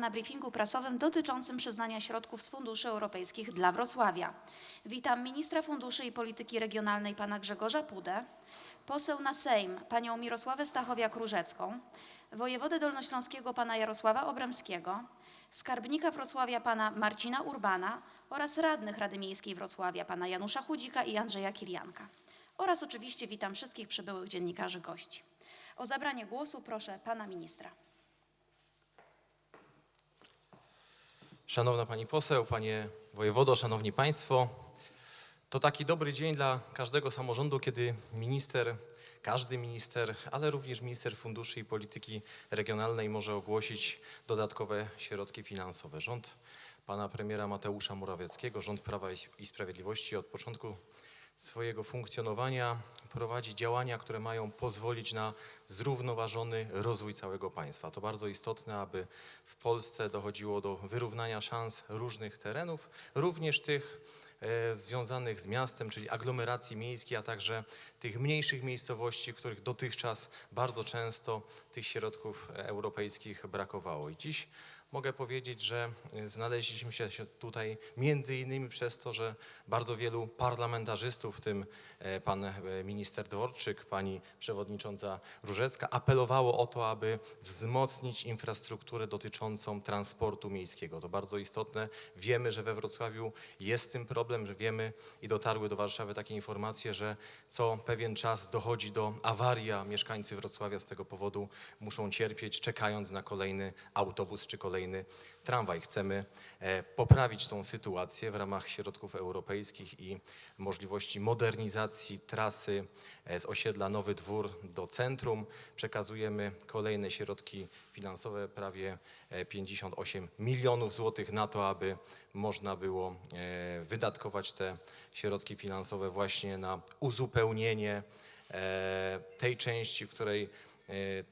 na briefingu prasowym dotyczącym przyznania środków z funduszy europejskich dla Wrocławia. Witam ministra funduszy i polityki regionalnej pana Grzegorza Pudę, poseł na Sejm panią Mirosławę Stachowiak-Różecką, wojewodę dolnośląskiego pana Jarosława Obremskiego, skarbnika Wrocławia pana Marcina Urbana oraz radnych Rady Miejskiej Wrocławia pana Janusza Chudzika i Andrzeja Kilianka. Oraz oczywiście witam wszystkich przybyłych dziennikarzy gości. O zabranie głosu proszę pana ministra. Szanowna Pani Poseł, Panie Wojewodo, Szanowni Państwo, to taki dobry dzień dla każdego samorządu, kiedy minister, każdy minister, ale również minister funduszy i polityki regionalnej może ogłosić dodatkowe środki finansowe. Rząd pana premiera Mateusza Morawieckiego, rząd Prawa i Sprawiedliwości od początku swojego funkcjonowania prowadzi działania, które mają pozwolić na zrównoważony rozwój całego państwa. To bardzo istotne, aby w Polsce dochodziło do wyrównania szans różnych terenów, również tych e, związanych z miastem, czyli aglomeracji miejskiej, a także tych mniejszych miejscowości, w których dotychczas bardzo często tych środków europejskich brakowało. I dziś mogę powiedzieć, że e, znaleźliśmy się tutaj między innymi przez to, że bardzo wielu parlamentarzystów, w tym e, pan e, minister Dworczyk, pani przewodnicząca Różecka, apelowało o to, aby wzmocnić infrastrukturę dotyczącą transportu miejskiego. To bardzo istotne. Wiemy, że we Wrocławiu jest tym problem, że wiemy i dotarły do Warszawy takie informacje, że co pewien czas dochodzi do awarii, a mieszkańcy Wrocławia z tego powodu muszą cierpieć, czekając na kolejny autobus czy kolejny tramwaj. Chcemy e, poprawić tą sytuację w ramach środków europejskich i możliwości modernizacji trasy e, z osiedla Nowy Dwór do centrum. Przekazujemy kolejne środki finansowe, prawie e, 58 milionów złotych na to, aby można było e, wydatkować te środki finansowe właśnie na uzupełnienie e, tej części, w której e,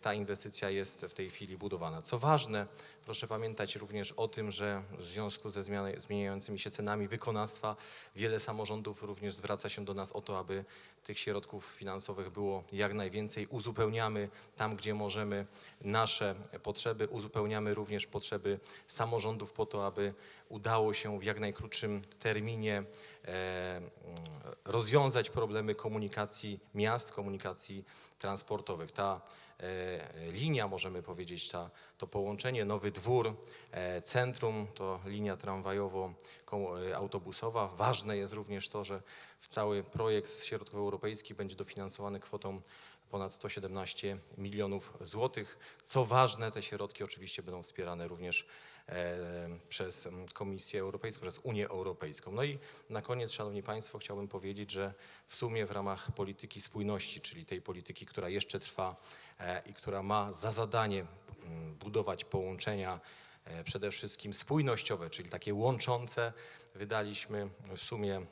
ta inwestycja jest w tej chwili budowana. Co ważne, proszę pamiętać również o tym, że w związku ze zmieniającymi się cenami wykonawstwa wiele samorządów również zwraca się do nas o to, aby tych środków finansowych było jak najwięcej. Uzupełniamy tam, gdzie możemy nasze potrzeby, uzupełniamy również potrzeby samorządów po to, aby udało się w jak najkrótszym terminie e, rozwiązać problemy komunikacji miast, komunikacji transportowych. Ta e, linia, możemy powiedzieć, ta, to połączenie Nowy Dwór, e, centrum, to linia tramwajowo-autobusowa. Ważne jest również to, że w cały projekt europejskich będzie dofinansowany kwotą ponad 117 milionów złotych. Co ważne, te środki oczywiście będą wspierane również e, przez Komisję Europejską, przez Unię Europejską. No i na koniec, Szanowni Państwo, chciałbym powiedzieć, że w sumie w ramach polityki spójności, czyli tej polityki, która jeszcze trwa e, i która ma za zadanie mm, budować połączenia e, przede wszystkim spójnościowe, czyli takie łączące, wydaliśmy w sumie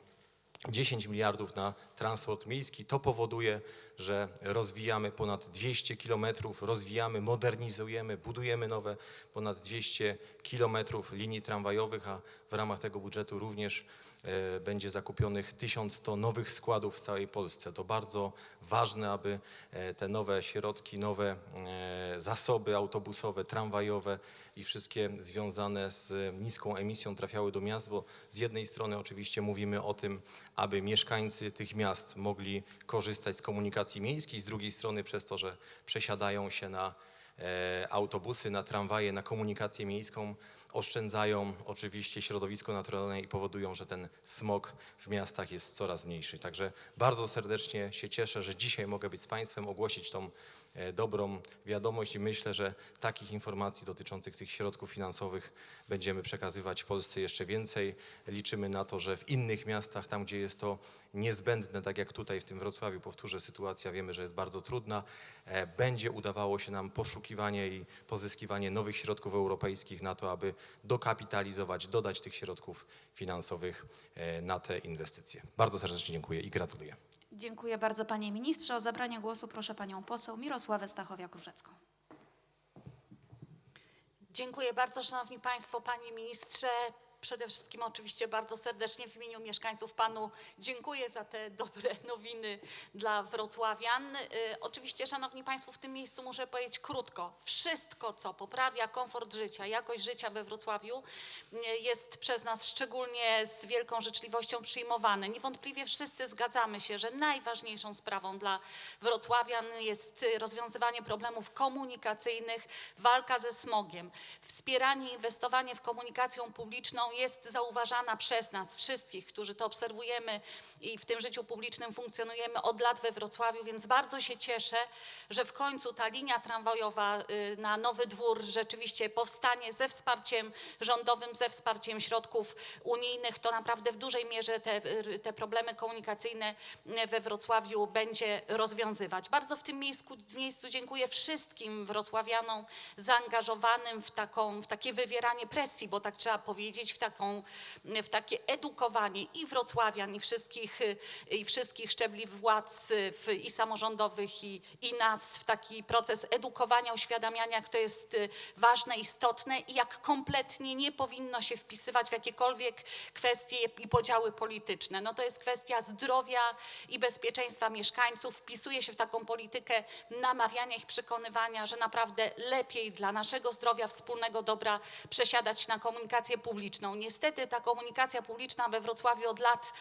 10 miliardów na transport miejski. To powoduje, że rozwijamy ponad 200 kilometrów, rozwijamy, modernizujemy, budujemy nowe ponad 200 kilometrów linii tramwajowych, a w ramach tego budżetu również e, będzie zakupionych 1100 nowych składów w całej Polsce. To bardzo ważne, aby e, te nowe środki, nowe e, zasoby autobusowe, tramwajowe i wszystkie związane z niską emisją trafiały do miast, bo z jednej strony oczywiście mówimy o tym, aby mieszkańcy tych miast mogli korzystać z komunikacji miejskiej, z drugiej strony przez to, że przesiadają się na e, autobusy, na tramwaje, na komunikację miejską, oszczędzają oczywiście środowisko naturalne i powodują, że ten smog w miastach jest coraz mniejszy. Także bardzo serdecznie się cieszę, że dzisiaj mogę być z Państwem, ogłosić tą dobrą wiadomość i myślę, że takich informacji dotyczących tych środków finansowych będziemy przekazywać Polsce jeszcze więcej. Liczymy na to, że w innych miastach, tam gdzie jest to niezbędne, tak jak tutaj w tym Wrocławiu, powtórzę, sytuacja wiemy, że jest bardzo trudna, e, będzie udawało się nam poszukiwanie i pozyskiwanie nowych środków europejskich na to, aby dokapitalizować, dodać tych środków finansowych e, na te inwestycje. Bardzo serdecznie dziękuję i gratuluję. Dziękuję bardzo panie ministrze. O zabranie głosu proszę panią poseł Mirosławę Stachowiak-Różecką. Dziękuję bardzo, Szanowni Państwo, Panie Ministrze. Przede wszystkim oczywiście bardzo serdecznie w imieniu mieszkańców panu dziękuję za te dobre nowiny dla wrocławian. Y, Oczywiście, szanowni państwo, w tym miejscu muszę powiedzieć krótko. Wszystko, co poprawia komfort życia, jakość życia we Wrocławiu y, jest przez nas szczególnie z wielką życzliwością przyjmowane. Niewątpliwie wszyscy zgadzamy się, że najważniejszą sprawą dla wrocławian jest y, rozwiązywanie problemów komunikacyjnych, walka ze smogiem. Wspieranie, inwestowanie w komunikację publiczną jest zauważana przez nas wszystkich, którzy to obserwujemy i w tym życiu publicznym funkcjonujemy od lat we Wrocławiu, więc bardzo się cieszę, że w końcu ta linia tramwajowa y, na Nowy Dwór rzeczywiście powstanie ze wsparciem rządowym, ze wsparciem środków unijnych. To naprawdę w dużej mierze te, y, te problemy komunikacyjne y, we Wrocławiu będzie rozwiązywać. Bardzo w tym miejscu, w miejscu dziękuję wszystkim wrocławianom zaangażowanym w, taką, w takie wywieranie presji, bo tak trzeba powiedzieć, w, taką, w takie edukowanie i wrocławian, i wszystkich, i wszystkich szczebli władz w, i samorządowych, i, i nas w taki proces edukowania, uświadamiania, jak to jest ważne, istotne i jak kompletnie nie powinno się wpisywać w jakiekolwiek kwestie i podziały polityczne. No to jest kwestia zdrowia i bezpieczeństwa mieszkańców. Wpisuje się w taką politykę namawiania ich, przekonywania, że naprawdę lepiej dla naszego zdrowia, wspólnego dobra przesiadać na komunikację publiczną. Niestety ta komunikacja publiczna we Wrocławiu od lat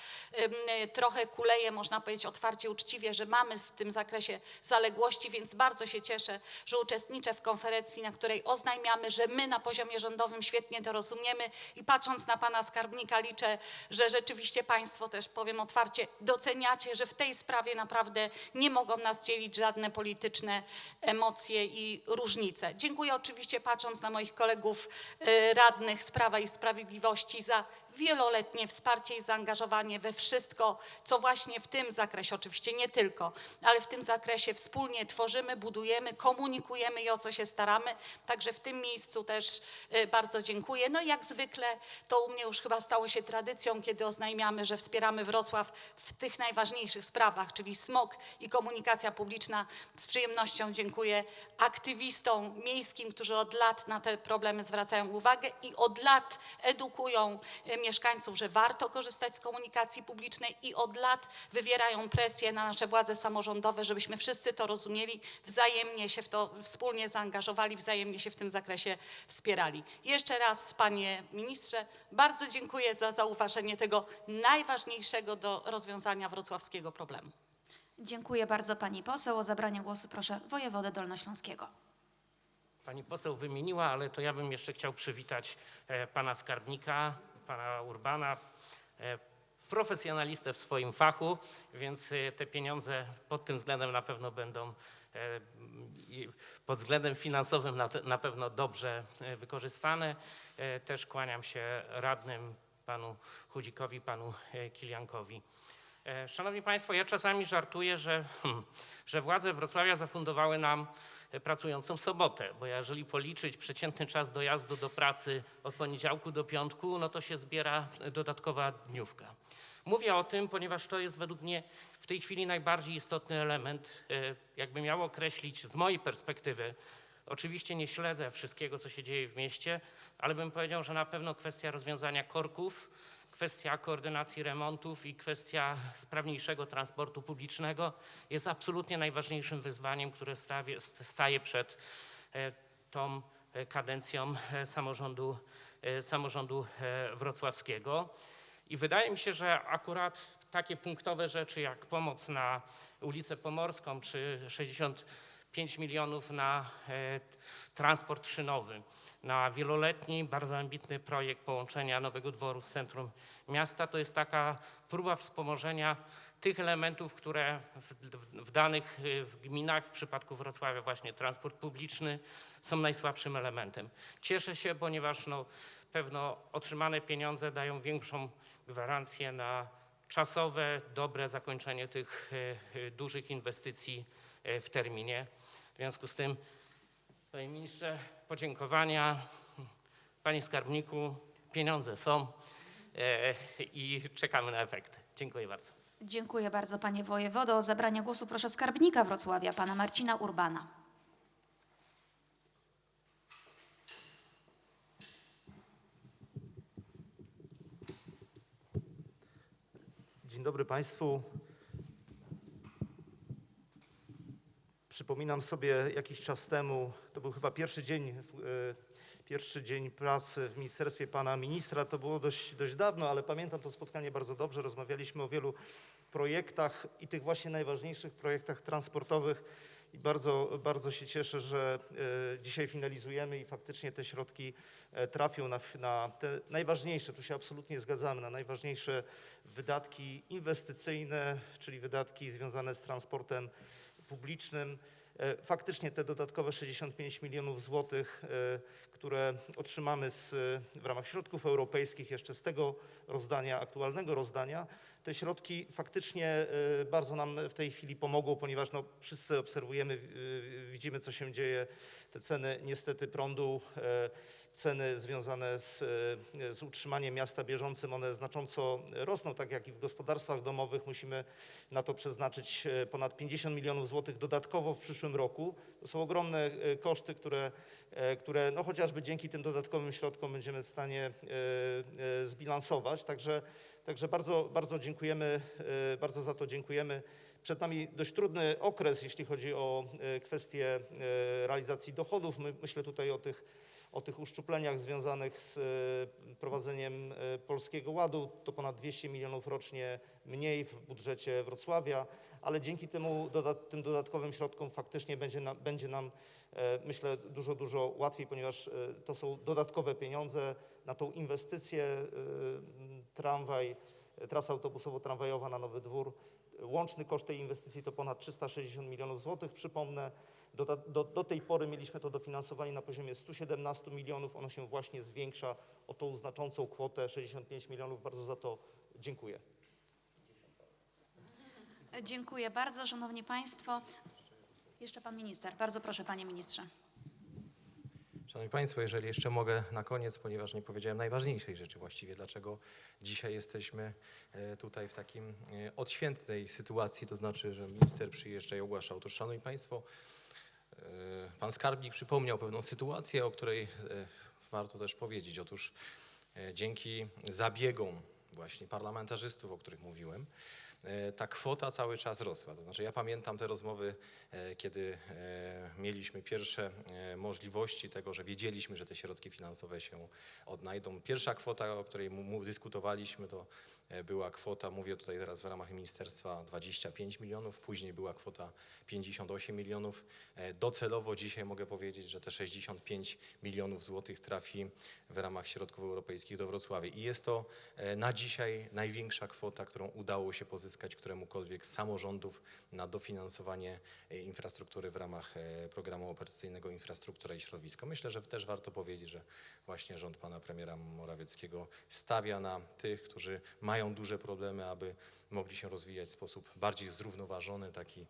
y, trochę kuleje, można powiedzieć otwarcie, uczciwie, że mamy w tym zakresie zaległości, więc bardzo się cieszę, że uczestniczę w konferencji, na której oznajmiamy, że my na poziomie rządowym świetnie to rozumiemy i patrząc na pana skarbnika liczę, że rzeczywiście państwo też, powiem otwarcie, doceniacie, że w tej sprawie naprawdę nie mogą nas dzielić żadne polityczne emocje i różnice. Dziękuję oczywiście patrząc na moich kolegów e, radnych z Prawa i Sprawiedliwości za wieloletnie wsparcie i zaangażowanie we wszystko, co właśnie w tym zakresie, oczywiście nie tylko, ale w tym zakresie wspólnie tworzymy, budujemy, komunikujemy i o co się staramy. Także w tym miejscu też e, bardzo dziękuję. No i jak zwykle to u mnie już chyba stało się tradycją, kiedy oznajmiamy, że wspieramy Wrocław w tych najważniejszych sprawach, czyli smog i komunikacja publiczna. Z przyjemnością dziękuję aktywistom miejskim, którzy od lat na te problemy zwracają uwagę i od lat edukują e, mieszkańców, że warto korzystać z komunikacji publicznej i od lat wywierają presję na nasze władze samorządowe, żebyśmy wszyscy to rozumieli, wzajemnie się w to wspólnie zaangażowali, wzajemnie się w tym zakresie wspierali. Jeszcze raz, panie ministrze, bardzo dziękuję za zauważenie tego najważniejszego do rozwiązania wrocławskiego problemu. Dziękuję bardzo pani poseł. O zabranie głosu proszę wojewodę dolnośląskiego. Pani poseł wymieniła, ale to ja bym jeszcze chciał przywitać e, pana skarbnika, pana Urbana, e, profesjonalistę w swoim fachu, więc e, te pieniądze pod tym względem na pewno będą pod względem finansowym na, pewno dobrze wykorzystane. Też kłaniam się radnym panu Chudzikowi, panu Kiliankowi. Szanowni Państwo, ja czasami żartuję, że, hmm, że władze Wrocławia zafundowały nam pracującą sobotę, bo jeżeli policzyć przeciętny czas dojazdu do pracy od poniedziałku do piątku, no to się zbiera dodatkowa dniówka. Mówię o tym, ponieważ to jest według mnie w tej chwili najbardziej istotny element, e, jakby miał określić z mojej perspektywy. Oczywiście nie śledzę wszystkiego, co się dzieje w mieście, ale bym powiedział, że na pewno kwestia rozwiązania korków, kwestia koordynacji remontów i kwestia sprawniejszego transportu publicznego jest absolutnie najważniejszym wyzwaniem, które staje przed e, tą e, kadencją e, samorządu, samorządu wrocławskiego. I wydaje mi się, że akurat takie punktowe rzeczy jak pomoc na ulicę Pomorską czy 65 milionów na transport szynowy, na wieloletni, bardzo ambitny projekt połączenia Nowego Dworu z centrum miasta, to jest taka próba wspomożenia tych elementów, które w, w, danych y, w gminach, w przypadku Wrocławia właśnie transport publiczny są najsłabszym elementem. Cieszę się, ponieważ no, pewno otrzymane pieniądze dają większą gwarancję na czasowe, dobre zakończenie tych y, y, dużych inwestycji w terminie. W związku z tym, Panie ministrze, podziękowania. Panie skarbniku, pieniądze są e, i czekamy na efekty. Dziękuję bardzo. Dziękuję bardzo, panie wojewodo. O zabranie głosu proszę skarbnika Wrocławia, pana Marcina Urbana. Dzień dobry państwu. Przypominam sobie jakiś czas temu, to był chyba pierwszy dzień, e, pierwszy dzień pracy w ministerstwie pana ministra. To było dość, dość dawno, ale pamiętam to spotkanie bardzo dobrze. Rozmawialiśmy o wielu projektach i tych właśnie najważniejszych projektach transportowych. I bardzo, bardzo się cieszę, że e, dzisiaj finalizujemy i faktycznie te środki e, trafią na, na te najważniejsze, tu się absolutnie zgadzamy, na najważniejsze wydatki inwestycyjne, czyli wydatki związane z transportem publicznym. E, Faktycznie te dodatkowe 65 milionów złotych, e, które otrzymamy z, w ramach środków europejskich, jeszcze z tego rozdania, aktualnego rozdania, te środki faktycznie e, bardzo nam w tej chwili pomogą, ponieważ no, wszyscy obserwujemy, widzimy co się dzieje. Te ceny niestety prądu, ceny związane z, e, z utrzymaniem miasta bieżącym, one znacząco rosną, tak jak i w gospodarstwach domowych. Musimy na to przeznaczyć e, ponad 50 milionów złotych dodatkowo w przyszłym roku. To są ogromne e, koszty, które, które no chociażby dzięki tym dodatkowym środkom będziemy w stanie zbilansować. Także, także bardzo, bardzo dziękujemy, bardzo za to dziękujemy. Przed nami dość trudny okres, jeśli chodzi o kwestie realizacji dochodów. My, myślę tutaj o tych, o tych uszczupleniach związanych z e, prowadzeniem e, Polskiego Ładu. To ponad 200 milionów rocznie mniej w budżecie Wrocławia, ale dzięki temu tym dodatkowym środkom faktycznie będzie, na, będzie nam, e, myślę, dużo, dużo łatwiej, ponieważ to są dodatkowe pieniądze na tą inwestycję tramwaj, trasa autobusowo-tramwajowa na Nowy Dwór. Łączny koszt tej inwestycji to ponad 360 milionów złotych. Przypomnę, do, do, do tej pory mieliśmy to dofinansowanie na poziomie 117 milionów. Ono się właśnie zwiększa o tą znaczącą kwotę 65 milionów. Bardzo za to dziękuję. Dziękuję bardzo, Szanowni Państwo. Jeszcze Pan Minister. Bardzo proszę, Panie Ministrze. Szanowni Państwo, jeżeli jeszcze mogę na koniec, ponieważ nie powiedziałem najważniejszej rzeczy właściwie, dlaczego dzisiaj jesteśmy e, tutaj w takim e, odświętnej sytuacji, to znaczy, że minister przyjeżdża i ogłasza. Otóż, Szanowni Państwo, e, Pan Skarbnik przypomniał pewną sytuację, o której warto też powiedzieć. Otóż dzięki zabiegom właśnie parlamentarzystów, o których mówiłem, e, ta kwota cały czas rosła. To znaczy ja pamiętam te rozmowy, e, kiedy e, mieliśmy pierwsze możliwości tego, że wiedzieliśmy, że te środki finansowe się odnajdą. Pierwsza kwota, o której dyskutowaliśmy, to była kwota, mówię tutaj teraz w ramach ministerstwa, 25 milionów, później była kwota 58 milionów. Docelowo dzisiaj mogę powiedzieć, że te 65 milionów złotych trafi w ramach środków europejskich do Wrocławia. I jest to na dzisiaj największa kwota, którą udało się pozyskać któremukolwiek z samorządów na dofinansowanie e, infrastruktury w ramach e, programu operacyjnego Infrastruktura i Środowisko. Myślę, że też warto powiedzieć, że właśnie rząd pana premiera Morawieckiego stawia na tych, którzy mają duże problemy, aby mogli się rozwijać w sposób bardziej zrównoważony, taki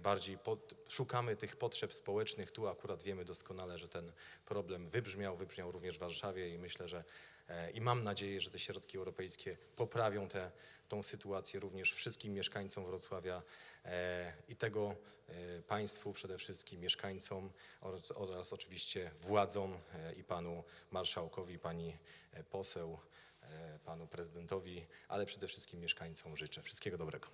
bardziej pod, szukamy tych potrzeb społecznych. Tu akurat wiemy doskonale, że ten problem wybrzmiał, wybrzmiał również w Warszawie i myślę, że e, i mam nadzieję, że te środki europejskie poprawią tę tą sytuację również wszystkim mieszkańcom Wrocławia e, i tego e, państwu przede wszystkim, mieszkańcom oraz, oraz oczywiście władzom e, i panu marszałkowi, pani e, poseł, e, panu prezydentowi, ale przede wszystkim mieszkańcom życzę wszystkiego dobrego.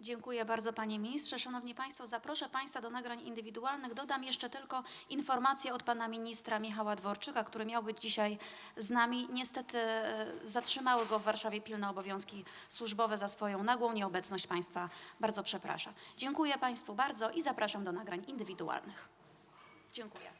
Dziękuję bardzo Panie Ministrze. Szanowni Państwo, zaproszę Państwa do nagrań indywidualnych. Dodam jeszcze tylko informację od Pana Ministra Michała Dworczyka, który miał być dzisiaj z nami. Niestety e, zatrzymały go w Warszawie pilne obowiązki służbowe za swoją nagłą nieobecność Państwa. Bardzo przepraszam. Dziękuję Państwu bardzo i zapraszam do nagrań indywidualnych. Dziękuję.